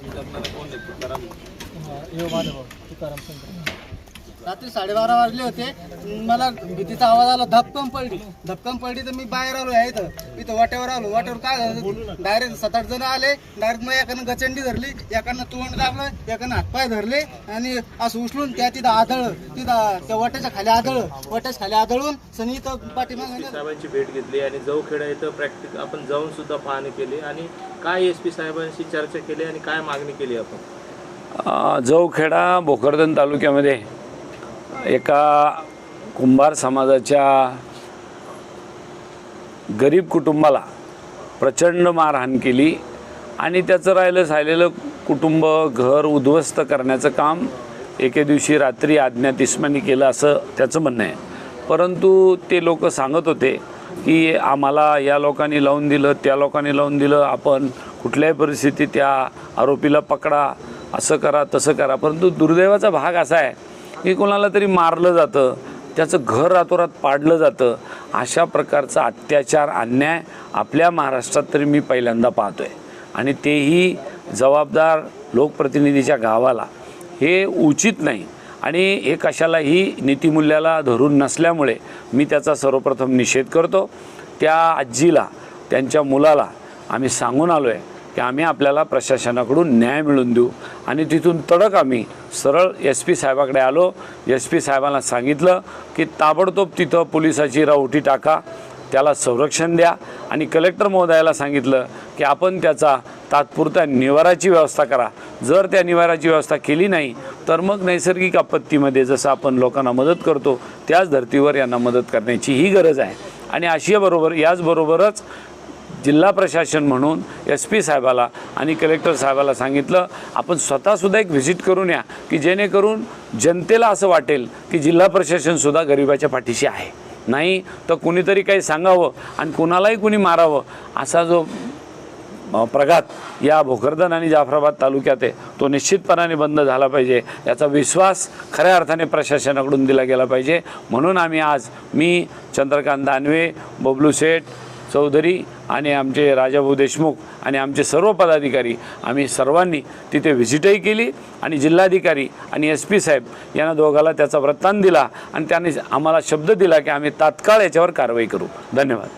तुकाराम? तुकाराम रात्री साडेबारा वाजले होते. मला भीतीचा आवाज आला धपकन पडली. धपकन पडली तर मी बाहेर आलो आहे इथं. इथं वाट्यावर आलो. वाट्यावर काय झालं? डायरेक्ट सात आठ जण आले. डायरेक्ट मग एकानं गचंडी धरली. एकानं तोंड दाबलं. एकानं हातपाय धरले. आणि असं उचलून त्या तिथं आदळ तिथं त्या वाट्याच्या खाली आदळ वाट्याच्या खाली आदळून सनी इथं पाठीमागे साहेबांची भेट घेतली आणि जवखेडा इथं प्रॅक्टिस आपण जाऊन सुद्धा पाहणी केली. आणि काय एस पी साहेबांशी चर्चा केली आणि काय मागणी केली आपण? अ, जवखेडा भोकरदन तालुक्यामध्ये एका कुंभार समाजाच्या गरीब कुटुंबाला प्रचंड मारहाण केली आणि त्याचं राहिलं सायलेलं कुटुंब घर उद्ध्वस्त करण्याचं काम एके दिवशी रात्री अज्ञात इस्मानी केलं असं त्याचं म्हणणं आहे. परंतु ते लोक सांगत होते की आम्हाला या लोकांनी लावून दिलं त्या लोकांनी लावून दिलं आपण कुठल्याही परिस्थितीत त्या आरोपीला पकडा असं करा तसं करा. परंतु दुर्दैवाचा भाग असा आहे की कोणाला तरी मारलं जातं त्याचं घर रातोरात पाडलं जातं अशा प्रकारचा अत्याचार अन्याय आपल्या महाराष्ट्रात तरी मी पहिल्यांदा पाहतो आहे आणि तेही जबाबदार लोकप्रतिनिधीच्या गावाला. हे उचित नाही. आणि हे कशालाही नीतिमूल्याला धरून नसल्यामुळे मी त्याचा सर्वप्रथम निषेध करतो. त्या आजीला त्यांच्या मुलाला आम्ही सांगून आलो आहे की आम्ही आपल्याला प्रशासनाकडून न्याय मिळवून देऊ. आणि तिथून तडक आम्ही सरळ एस पी साहेबाकडे आलो. एस पी साहेबांना सांगितलं की ताबडतोब तिथं पोलिसाची रावटी टाका त्याला संरक्षण द्या. आणि कलेक्टर महोदयाला सांगितलं की आपण त्याचा तात्पुरता निवाराची व्यवस्था करा. जर त्या निवाराची व्यवस्था केली नाही तर मग नैसर्गिक आपत्तीमध्ये जसं आपण लोकांना मदत करतो त्याच धर्तीवर यांना मदत करण्याची ही गरज आहे. आणि आशियाबरोबर याचबरोबरच जिल्हा प्रशासन म्हणून एस पी साहेबाला आणि कलेक्टर साहेबाला सांगितलं आपण स्वतःसुद्धा एक व्हिजिट करून या की जेणेकरून जनतेला असं वाटेल की जिल्हा प्रशासनसुद्धा गरिबाच्या पाठीशी आहे. नाही तर कुणीतरी काही सांगावं आणि कुणालाही कुणी मारावं. असा जो प्रघात या भोकरदन आणि जाफराबाद तालुक्यात आहे तो निश्चितपणाने बंद झाला पाहिजे. याचा विश्वास खऱ्या अर्थाने प्रशासनाकडून दिला गेला पाहिजे. म्हणून आम्ही आज मी चंद्रकांत दानवे बबलू शेठ चौधरी आणि आमचे राजाभाऊ देशमुख आणि आमचे सर्व पदाधिकारी आम्ही सर्वांनी तिथे व्हिजिटही केली आणि जिल्हाधिकारी आणि एस पी साहेब यांना दोघाला त्याचा वृत्तांत दिला आणि त्यांनी आम्हाला शब्द दिला की आम्ही तात्काळ याच्यावर कारवाई करू. धन्यवाद.